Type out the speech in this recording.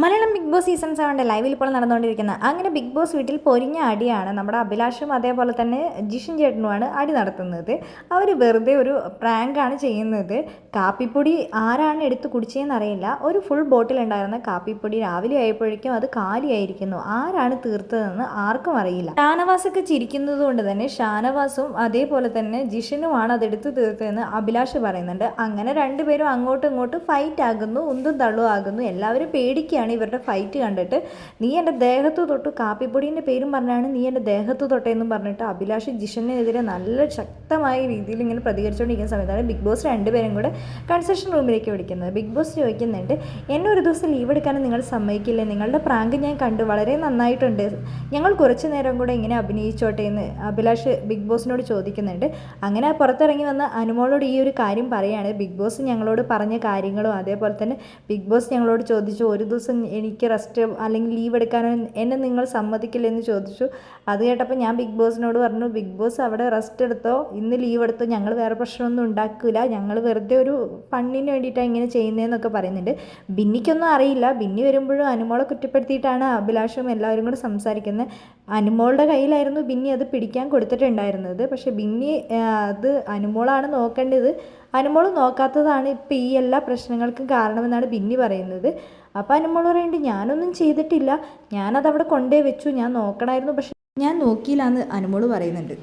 Malayalam big Boss season സെവന്റെ ലൈവിൽ ഇപ്പോൾ നടന്നുകൊണ്ടിരിക്കുന്ന അങ്ങനെ ബിഗ് ബോസ് വീട്ടിൽ പൊരിഞ്ഞ അടിയാണ്. നമ്മുടെ അഭിലാഷും അതേപോലെ തന്നെ ജിഷൻ ചേട്ടനുമാണ് അടി നടത്തുന്നത്. അവർ വെറുതെ ഒരു പ്രാങ്കാണ് ചെയ്യുന്നത്. കാപ്പിപ്പൊടി ആരാണ് എടുത്ത് കുടിച്ചതെന്ന് അറിയില്ല. ഒരു ഫുൾ ബോട്ടിൽ ഉണ്ടായിരുന്ന കാപ്പിപ്പൊടി രാവിലെ ആയപ്പോഴേക്കും അത് കാലിയായിരിക്കുന്നു. ആരാണ് തീർത്തതെന്ന് ആർക്കും അറിയില്ല. ഷാനവാസൊക്കെ ചിരിക്കുന്നത് കൊണ്ട് തന്നെ ഷാനവാസും അതേപോലെ തന്നെ ജിഷനുമാണ് അതെടുത്ത് തീർത്തതെന്ന് അഭിലാഷ് പറയുന്നുണ്ട്. അങ്ങനെ രണ്ടുപേരും അങ്ങോട്ടും ഇങ്ങോട്ടും ഫൈറ്റ് ആകുന്നു ഉന്തും തള്ളും ആകുന്നു. എല്ലാവരും പേടിക്കുകയാണ് ഇവരുടെ ഫൈറ്റ് കണ്ടിട്ട്. നീ എന്റെ ദേഹത്ത് തൊട്ട് കാപ്പിപ്പൊടീന്റെ പേരും പറഞ്ഞാണ് നീ എന്റെ ദേഹത്ത് തൊട്ടേന്നും പറഞ്ഞിട്ട് അഭിലാഷ് ജിഷനെതിരെ നല്ല ശക്തമായ രീതിയിൽ ഇങ്ങനെ പ്രതികരിച്ചുകൊണ്ടിരിക്കുന്ന സമയത്താണ് ബിഗ് ബോസ് രണ്ടുപേരും കൂടെ കൺസെഷൻ റൂമിലേക്ക് വിളിക്കുന്നത്. ബിഗ് ബോസ് ചോദിക്കുന്നുണ്ട് എന്നെ ഒരു ദിവസം ലീവ് എടുക്കാനും നിങ്ങൾ സമ്മതിക്കില്ലേ? നിങ്ങളുടെ പ്രാങ്ക് ഞാൻ കണ്ടു. വളരെ നന്നായിട്ടുണ്ട്. ഞങ്ങൾ കുറച്ച് നേരം കൂടെ ഇങ്ങനെ അഭിനയിച്ചോട്ടെ എന്ന് അഭിലാഷ് ബിഗ് ബോസിനോട് ചോദിക്കുന്നുണ്ട്. അങ്ങനെ പുറത്തിറങ്ങി വന്ന അനുമോളോട് ഈ ഒരു കാര്യം പറയുകയാണ് ബിഗ് ബോസ് ഞങ്ങളോട് പറഞ്ഞ കാര്യങ്ങളും അതേപോലെ തന്നെ ബിഗ് ബോസ് ഞങ്ങളോട് ചോദിച്ചു ഒരു ദിവസം എനിക്ക് റെസ്റ്റ് അല്ലെങ്കിൽ ലീവ് എടുക്കാനോ എന്നെ നിങ്ങൾ സമ്മതിക്കില്ലെന്ന് ചോദിച്ചു. അത് കേട്ടപ്പോൾ ഞാൻ ബിഗ് ബോസിനോട് പറഞ്ഞു ബിഗ് ബോസ് അവിടെ റെസ്റ്റ് എടുത്തോ? ഇന്ന് ലീവ് എടുത്തോ? ഞങ്ങൾ വേറെ പ്രശ്നമൊന്നും ഉണ്ടാക്കില്ല ഞങ്ങൾ വെറുതെ ഒരു പണ്ണിന് വേണ്ടിയിട്ടാണ് ഇങ്ങനെ ചെയ്യുന്നതെന്നൊക്കെ പറയുന്നുണ്ട്. ബിന്നിക്കൊന്നും അറിയില്ല. ബിന്നി വരുമ്പോഴും അനുമോളെ കുറ്റപ്പെടുത്തിയിട്ടാണ് അഭിലാഷും എല്ലാവരും കൂടെ സംസാരിക്കുന്നത് അനുമോളുടെ കയ്യിലായിരുന്നു ബിന്നി അത് പിടിക്കാൻ കൊടുത്തിട്ടുണ്ടായിരുന്നത്. പക്ഷേ ബിന്നി അത് അനുമോളാണ് നോക്കേണ്ടത്. അനുമോൾ നോക്കാത്തതാണ് ഇപ്പോൾ ഈ എല്ലാ പ്രശ്നങ്ങൾക്കും കാരണമെന്നാണ് ബിന്നി പറയുന്നത്. അപ്പോൾ അനുമോൾ പറയുന്നുണ്ട് ഞാനൊന്നും ചെയ്തിട്ടില്ല. ഞാനത് അവിടെ കൊണ്ടേ വെച്ചു. ഞാൻ നോക്കണമായിരുന്നു പക്ഷെ ഞാൻ നോക്കിയില്ല എന്ന് അനുമോൾ പറയുന്നുണ്ട്.